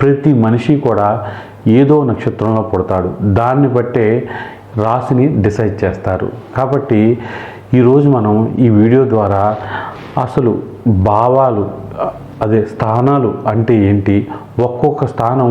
ప్రతి మనిషి కూడా ఏదో నక్షత్రంలో పుడతాడు. దాన్ని బట్టే రాశిని డిసైడ్ చేస్తారు. కాబట్టి ఈరోజు మనం ఈ వీడియో ద్వారా అసలు భావాలు అదే స్థానాలు అంటే ఏంటి? ఒక్కొక్క స్థానం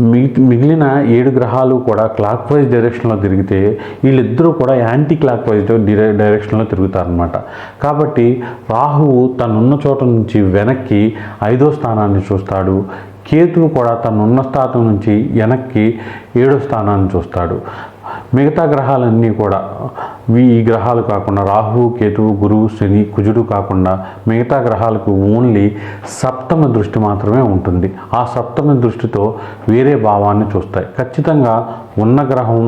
మిగిలిన ఏడు గ్రహాలు కూడా క్లాక్ వైజ్ డైరెక్షన్లో తిరిగితే వీళ్ళిద్దరూ కూడా యాంటీ క్లాక్ వైజ్ డైరెక్షన్లో తిరుగుతారనమాట కాబట్టి రాహువు తనున్న చోట నుంచి వెనక్కి ఐదో స్థానాన్ని చూస్తాడు. కేతువు కూడా తనున్న స్థానం నుంచి వెనక్కి ఏడో స్థానాన్ని చూస్తాడు. మిగతా గ్రహాలన్నీ కూడా ఈ గ్రహాలు కాకుండా రాహు కేతువు గురువు శని కుజుడు కాకుండా మిగతా గ్రహాలకు ఓన్లీ సప్తమ దృష్టి మాత్రమే ఉంటుంది. ఆ సప్తమ దృష్టితో వేరే భావాన్ని చూస్తాయి. ఖచ్చితంగా ఉన్న గ్రహం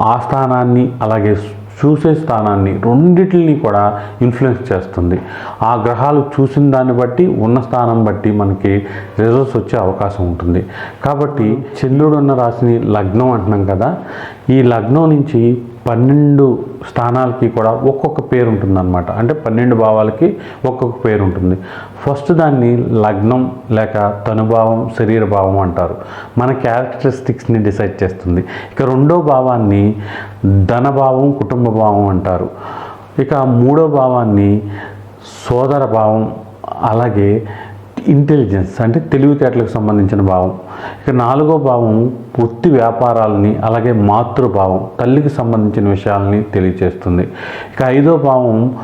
ఆ స్థానాన్ని అలాగే చూసే స్థానాన్ని రెండింటిని కూడా ఇన్ఫ్లుయెన్స్ చేస్తుంది. ఆ గ్రహాలు చూసిన దాన్ని బట్టి ఉన్న స్థానం బట్టి మనకి రిజల్ట్స్ వచ్చే అవకాశం ఉంటుంది. కాబట్టి చంద్రుడు ఉన్న రాశిని లగ్నం అంటున్నాం కదా ఈ లగ్నం నుంచి పన్నెండు స్థానాలకి కూడా ఒక్కొక్క పేరు ఉంటుందన్నమాట. అంటే పన్నెండు భావాలకి ఒక్కొక్క పేరు ఉంటుంది. ఫస్ట్ దాన్ని లగ్నం లేక తనుభావం శరీర భావం అంటారు. మన క్యారెక్టరిస్టిక్స్ని డిసైడ్ చేస్తుంది. ఇక రెండో భావాన్ని ధనభావం కుటుంబ భావం అంటారు. ఇక మూడో భావాన్ని సోదర భావం అలాగే ఇంటెలిజెన్స్ అంటే తెలివితేటలకు సంబంధించిన భావం. ఇక నాలుగో భావం వృత్తి వ్యాపారాలని అలాగే మాతృభావం తల్లికి సంబంధించిన విషయాలని తెలియచేస్తుంది. ఇక ఐదో భావం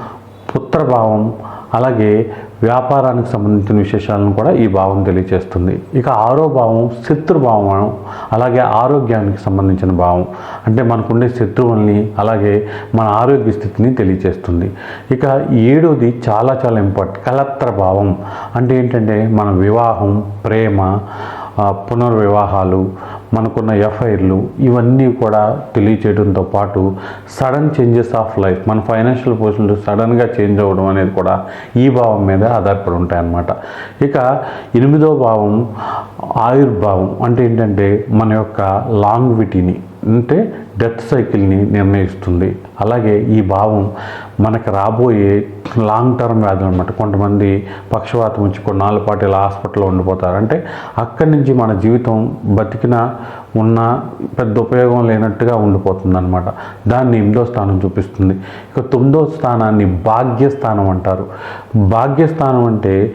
పుత్రభావం అలాగే వ్యాపారానికి సంబంధించిన విశేషాలను కూడా ఈ భావం తెలియజేస్తుంది ఇక ఆరో భావం శత్రుభావం అలాగే ఆరోగ్యానికి సంబంధించిన భావం. అంటే మనకుండే శత్రువుల్ని అలాగే మన ఆరోగ్య స్థితిని తెలియజేస్తుంది ఇక ఏడోది చాలా చాలా ఇంపార్టెంట్ కలత్ర భావం. అంటే ఏంటంటే మన వివాహం ప్రేమ పునర్వివాహాలు మనకున్న ఎఫ్ఐఆర్లు ఇవన్నీ కూడా తెలియచేయడంతో పాటు సడన్ చేంజెస్ ఆఫ్ లైఫ్ మన ఫైనాన్షియల్ పొజిషన్లు సడన్గా చేంజ్ అవ్వడం అనేది కూడా ఈ భావం మీద ఆధారపడి ఉంటాయన్నమాట. ఇక ఎనిమిదో భావం ఆయుర్భావం అంటే ఏంటంటే మన యొక్క లాంగ్విటీని. అంటే డెత్ సైకిల్ని నిర్ణయిస్తుంది. అలాగే ఈ భావం మనకు రాబోయే లాంగ్ టర్మ్ వ్యాధులు అనమాట కొంతమంది పక్షవాతం వచ్చి కొన్నాళ్ళ పాటు ఇలా హాస్పిటల్లో ఉండిపోతారు. అంటే అక్కడి నుంచి మన జీవితం బతికిన ఉన్న పెద్ద ఉపయోగం లేనట్టుగా ఉండిపోతుంది అనమాట దాన్ని ఎనిమిదో స్థానం చూపిస్తుంది. ఇక తొమ్మిదో స్థానాన్ని భాగ్యస్థానం అంటారు. భాగ్యస్థానం అంటే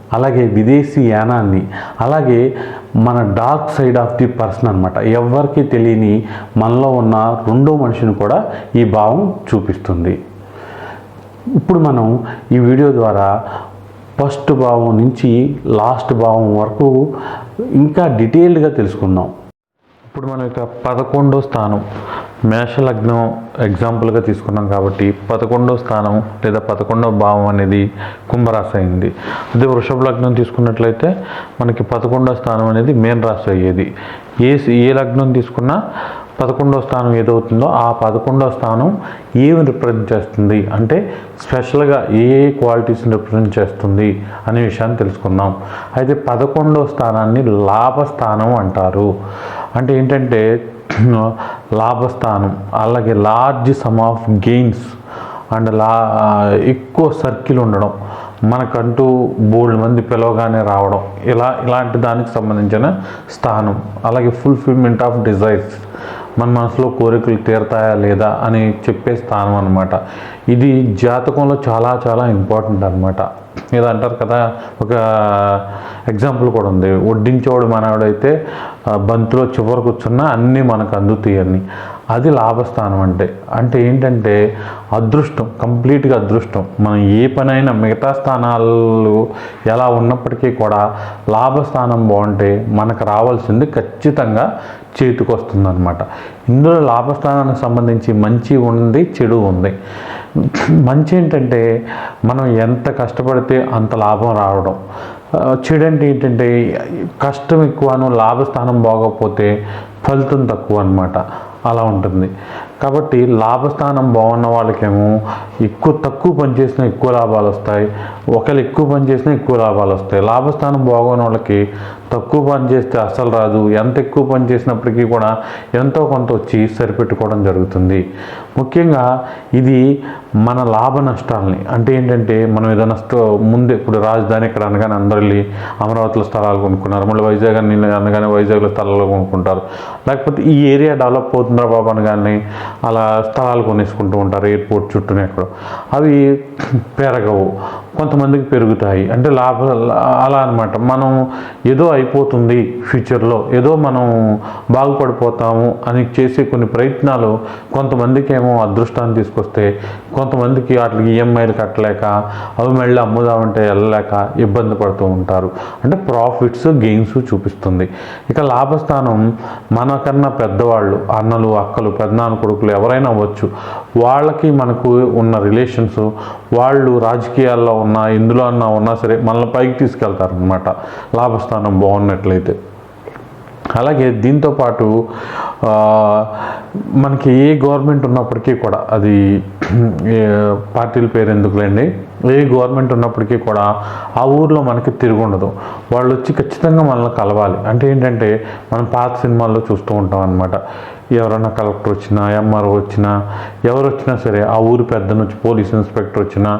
అలాగే విదేశీ యానాన్ని అలాగే మన dark side of the person అనమాట ఎవరికి తెలియని మనలో ఉన్న రెండో మనిషిని కూడా ఈ భావం చూపిస్తుంది. ఇప్పుడు మనం ఈ వీడియో ద్వారా ఫస్ట్ భావం నుంచి లాస్ట్ భావం వరకు ఇంకా డీటెయిల్డ్గా తెలుసుకుందాం. ఇప్పుడు మనం ఇక పదకొండో స్థానం. మేషలగ్నం ఎగ్జాంపుల్గా తీసుకున్నాం కాబట్టి పదకొండో స్థానం లేదా పదకొండో భావం అనేది కుంభరాశి అయింది. అదే వృషభ లగ్నం తీసుకున్నట్లయితే మనకి పదకొండో స్థానం అనేది మేన్ రాశి అయ్యేది. ఏ ఏ లగ్నం తీసుకున్నా పదకొండో స్థానం ఏదవుతుందో ఆ పదకొండో స్థానం ఏమి రిప్రజెంట్ చేస్తుంది? అంటే స్పెషల్గా ఏ ఏ క్వాలిటీస్ని రిప్రజెంట్ చేస్తుంది అనే విషయాన్ని తెలుసుకుందాం. అయితే పదకొండో స్థానాన్ని లాభస్థానం అంటారు. అంటే ఏంటంటే లాభస్థానం అలాగే large sum of gains and లా ఎక్కువ సర్కిల్ ఉండడం మనకంటూ బోల్డ్ మంది పిలవగానే రావడం ఇలా ఇలాంటి దానికి సంబంధించిన స్థానం అలాగే ఫుల్ఫిల్మెంట్ ఆఫ్ డిజైర్స్ మన మనసులో కోరికలు తీరతాయా లేదా అని చెప్పే స్థానం అనమాట ఇది జాతకంలో చాలా చాలా ఇంపార్టెంట్ అనమాట ఏదో అంటారు కదా ఒక ఎగ్జాంపుల్ కూడా ఉంది. వడ్డించేవాడు మనవాడైతే బంతిలో చివరి కూర్చున్నా అన్నీ మనకు అందుతాయని అది లాభస్థానం అంటే. అంటే ఏంటంటే అదృష్టం కంప్లీట్గా అదృష్టం. మనం ఏ పనైనా మిగతా స్థానాలు ఎలా ఉన్నప్పటికీ కూడా లాభస్థానం బాగుంటే మనకు రావాల్సింది ఖచ్చితంగా చేతికి వస్తుంది ఇందులో లాభస్థానానికి సంబంధించి మంచి ఉంది చెడు ఉంది. మంచి ఏంటంటే మనం ఎంత కష్టపడితే అంత లాభం రావడం. చెడు అంటే ఏంటంటే కష్టం ఎక్కువను లాభస్థానం బాగోకపోతే ఫలితం తక్కువ అనమాట అలా ఉంటుంది. కాబట్టి లాభస్థానం బాగున్న వాళ్ళకేమో ఎక్కువ తక్కువ పని చేసినా ఎక్కువ లాభాలు వస్తాయి ఒకళ్ళు ఎక్కువ పని చేసినా ఎక్కువ లాభాలు వస్తాయి లాభస్థానం బాగున్న వాళ్ళకి తక్కువ పని చేస్తే అస్సలు రాదు ఎంత ఎక్కువ పని చేసినప్పటికీ కూడా ఎంతో కొంత వచ్చి సరిపెట్టుకోవడం జరుగుతుంది. ముఖ్యంగా ఇది మన లాభ నష్టాలని అంటే ఏంటంటే మనం ఏదైనా స్ట- ముందే ఇప్పుడు రాజధాని ఇక్కడ అనగానే అందరూ వెళ్ళి అమరావతిలో స్థలాలు కొనుక్కున్నారు మళ్ళీ వైజాగ్ అని అనగానే వైజాగ్లో స్థలాలు కొనుక్కుంటారు. లేకపోతే ఈ ఏరియా డెవలప్ అవుతుందా బాబు అనగానే అలా స్థలాలు కొనేసుకుంటూ ఉంటారు ఎయిర్పోర్ట్ చుట్టూనే ఎక్కడ. అవి పెరగవు కొంతమందికి పెరుగుతాయి. అంటే లాభ అలా అనమాట మనం ఏదో అయిపోతుంది ఫ్యూచర్లో. ఏదో మనం బాగుపడిపోతాము అని చేసే కొన్ని ప్రయత్నాలు కొంతమందికి ఏమో అదృష్టాన్ని తీసుకొస్తే కొంతమందికి వాటికి ఈఎంఐలు కట్టలేక అవి మళ్ళీ అమ్ముదామంటే వెళ్ళలేక ఇబ్బంది పడుతూ ఉంటారు. అంటే ప్రాఫిట్స్ గెయిన్స్ చూపిస్తుంది. ఇక లాభస్థానం మనకన్నా పెద్దవాళ్ళు అన్నలు అక్కలు పెద్దనాన్న కొడుకులు ఎవరైనా అవ్వచ్చు. వాళ్ళకి మనకు ఉన్న రిలేషన్స్ వాళ్ళు రాజకీయాల్లో ఉన్నా ఇందులో అన్నా ఉన్నా సరే మనల్ని పైకి తీసుకెళ్తారనమాట లాభస్థానం బాగున్నట్లయితే. అలాగే దీంతో పాటు మనకి ఏ గవర్నమెంట్ ఉన్నప్పటికీ కూడా అది పార్టీల పేరు ఎందుకులేండి? ఏ గవర్నమెంట్ ఉన్నప్పటికీ కూడా ఆ ఊర్లో మనకి తిరుగుండదు వాళ్ళు వచ్చి ఖచ్చితంగా మనల్ని కలవాలి. అంటే ఏంటంటే మనం పాత సినిమాల్లో చూస్తూ ఉంటాం అనమాట ఎవరైనా కలెక్టర్ వచ్చినా ఎంఆర్ఓ వచ్చినా ఎవరు వచ్చినా సరే ఆ ఊరి పెద్ద వచ్చి పోలీస్ ఇన్స్పెక్టర్ వచ్చినా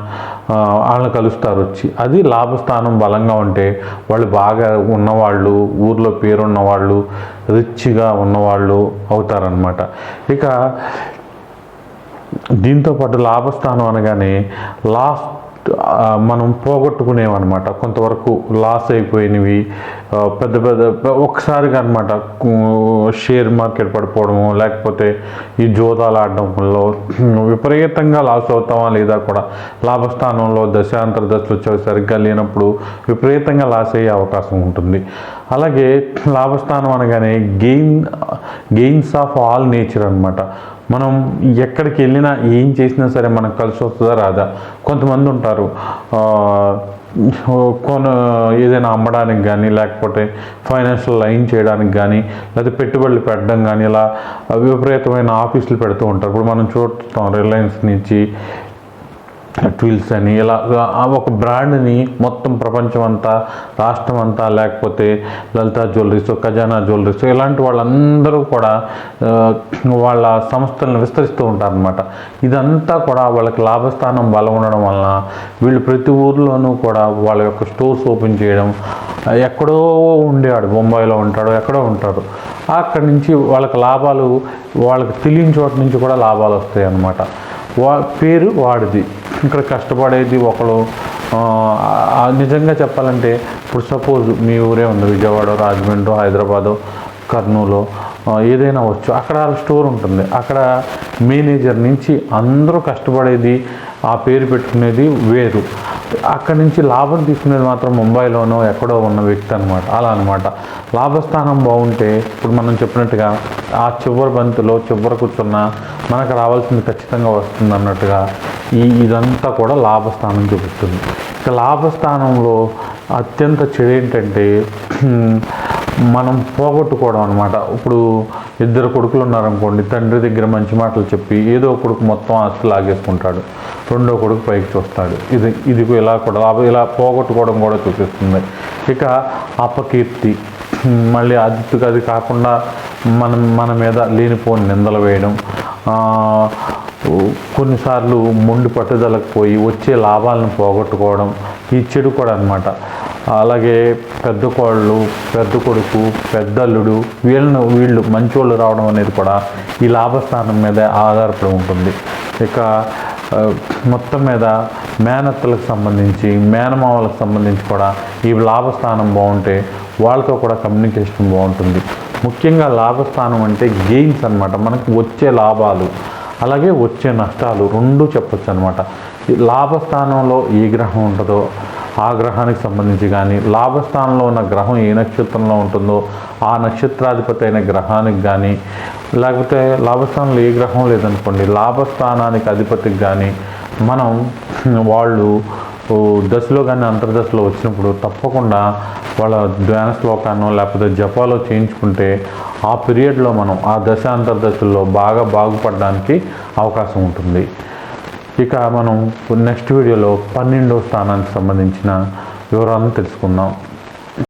వాళ్ళని కలుస్తారు వచ్చి. అది లాభస్థానం బలంగా ఉంటే వాళ్ళు బాగా ఉన్నవాళ్ళు ఊర్లో పేరున్న వాళ్ళు రిచ్గా ఉన్నవాళ్ళు అవుతారనమాట ఇక దీంతో పాటు లాభస్థానం అనగానే లాస్ట్ మనం పోగొట్టుకునేవన్నమాట. కొంతవరకు లాస్ అయిపోయినవి పెద్ద పెద్ద ఒక్కసారిగా అనమాట షేర్ మార్కెట్ పడిపోవడము లేకపోతే ఈ జోదాలు ఆడడంలో విపరీతంగా లాస్ అవుతామా లేదా కూడా లాభస్థానంలో దశాంతర దశలు వచ్చేవి సరిగ్గా లేనప్పుడు విపరీతంగా లాస్ అయ్యే అవకాశం ఉంటుంది. అలాగే లాభస్థానం అనగానే gain gains of all nature అనమాట మనం ఎక్కడికి వెళ్ళినా ఏం చేసినా సరే మనకు కలిసి వస్తుందా రాదా? కొంతమంది ఉంటారు కొన ఏదైనా అమ్మడానికి కానీ లేకపోతే ఫైనాన్షియల్ లైన్ చేయడానికి కానీ లేకపోతే పెట్టుబడులు పెట్టడం కానీ ఇలా విపరీతమైన ఆఫీసులు పెడుతూ ఉంటారు. ఇప్పుడు మనం చూస్తాం రిలయన్స్ నుంచి ట్విల్స్ అని ఇలా ఆ ఒక బ్రాండ్ని మొత్తం ప్రపంచం అంతా రాష్ట్రం అంతా లేకపోతే లలిత జ్యువెలరీస్ ఖజానా జ్యువెలరీస్ ఇలాంటి వాళ్ళందరూ కూడా వాళ్ళ సంస్థలను విస్తరిస్తూ ఉంటారనమాట ఇదంతా కూడా వాళ్ళకి లాభస్థానం బలం ఉండడం వలన వీళ్ళు ప్రతి ఊర్లోనూ కూడా వాళ్ళ యొక్క స్టోర్స్ ఓపెన్ చేయడం ఎక్కడో ఉండేవాడు బొంబాయిలో ఉంటాడు ఎక్కడో ఉంటాడు. అక్కడి నుంచి వాళ్ళకి లాభాలు వాళ్ళకి తెలియని చోట నుంచి కూడా లాభాలు వస్తాయి అన్నమాట వా పేరు వాడిది. ఇక్కడ కష్టపడేది ఒకడు. నిజంగా చెప్పాలంటే ఇప్పుడు సపోజ్ మీ ఊరే ఉంది విజయవాడ రాజమండ్రి హైదరాబాదు కర్నూలు ఏదైనా వచ్చు అక్కడ స్టోర్ ఉంటుంది. అక్కడ మేనేజర్ నుంచి అందరూ కష్టపడేది ఆ పేరు పెట్టుకునేది వేరు. అక్కడి నుంచి లాభం తీసుకునేది మాత్రం ముంబైలోనో ఎక్కడో ఉన్న వ్యక్తి అనమాట అలా అనమాట లాభస్థానం బాగుంటే ఇప్పుడు మనం చెప్పినట్టుగా ఆ చివరి బంతిలో చివరి కూర్చున్న మనకు రావాల్సింది ఖచ్చితంగా వస్తుంది అన్నట్టుగా ఈ ఇదంతా కూడా లాభస్థానం చూపిస్తుంది. ఇక లాభస్థానంలో అత్యంత చెడు ఏంటంటే మనం పోగొట్టుకోవడం అనమాట ఇప్పుడు ఇద్దరు కొడుకులు ఉన్నారనుకోండి తండ్రి దగ్గర మంచి మాటలు చెప్పి ఏదో కొడుకు మొత్తం ఆస్తి లాగేసుకుంటాడు. రెండో కొడుకు పైకి చూస్తాడు. ఇది ఇది ఇలా కూడా లాభం ఇలా పోగొట్టుకోవడం కూడా చూపిస్తుంది. ఇక అపకీర్తి. మళ్ళీ అది అది కాకుండా మనం మన మీద లేనిపోని నిందలు వేయడం. కొన్నిసార్లు మొండి పట్టుదలకు పోయి వచ్చే లాభాలను పోగొట్టుకోవడం. ఈ చెడు కూడా అనమాట అలాగే పెద్ద కోళ్ళు పెద్ద కొడుకు పెద్దల్లుడు వీళ్ళను వీళ్ళు మంచోళ్ళు రావడం అనేది కూడా ఈ లాభస్థానం మీద ఆధారపడి ఉంటుంది. ఇక మొత్తం మీద మేనత్తలకు సంబంధించి మేనమామలకు సంబంధించి కూడా ఈ లాభస్థానం బాగుంటే వాళ్ళతో కూడా కమ్యూనికేషన్ బాగుంటుంది. ముఖ్యంగా లాభస్థానం అంటే గెయిన్స్ అనమాట మనకి వచ్చే లాభాలు అలాగే వచ్చే నష్టాలు రెండు చెప్పొచ్చు అనమాట లాభస్థానంలో ఏ గ్రహం ఉంటుందో ఆ గ్రహానికి సంబంధించి కానీ లాభస్థానంలో ఉన్న గ్రహం ఏ నక్షత్రంలో ఉంటుందో ఆ నక్షత్రాధిపతి అయిన గ్రహానికి కానీ లేకపోతే లాభస్థానంలో ఏ గ్రహం లేదనుకోండి లాభస్థానానికి అధిపతికి కానీ మనం వాళ్ళు దశలో కానీ అంతర్దశలో వచ్చినప్పుడు తప్పకుండా వాళ్ళ ధ్యాన శ్లోకాన్ని లేకపోతే జపాలో చేయించుకుంటే ఆ పీరియడ్లో మనం ఆ దశ అంతర్దశల్లో బాగా బాగుపడడానికి అవకాశం ఉంటుంది. ఇక మనం నెక్స్ట్ వీడియోలో పన్నెండో స్థానానికి సంబంధించిన వివరాలను తెలుసుకుందాం.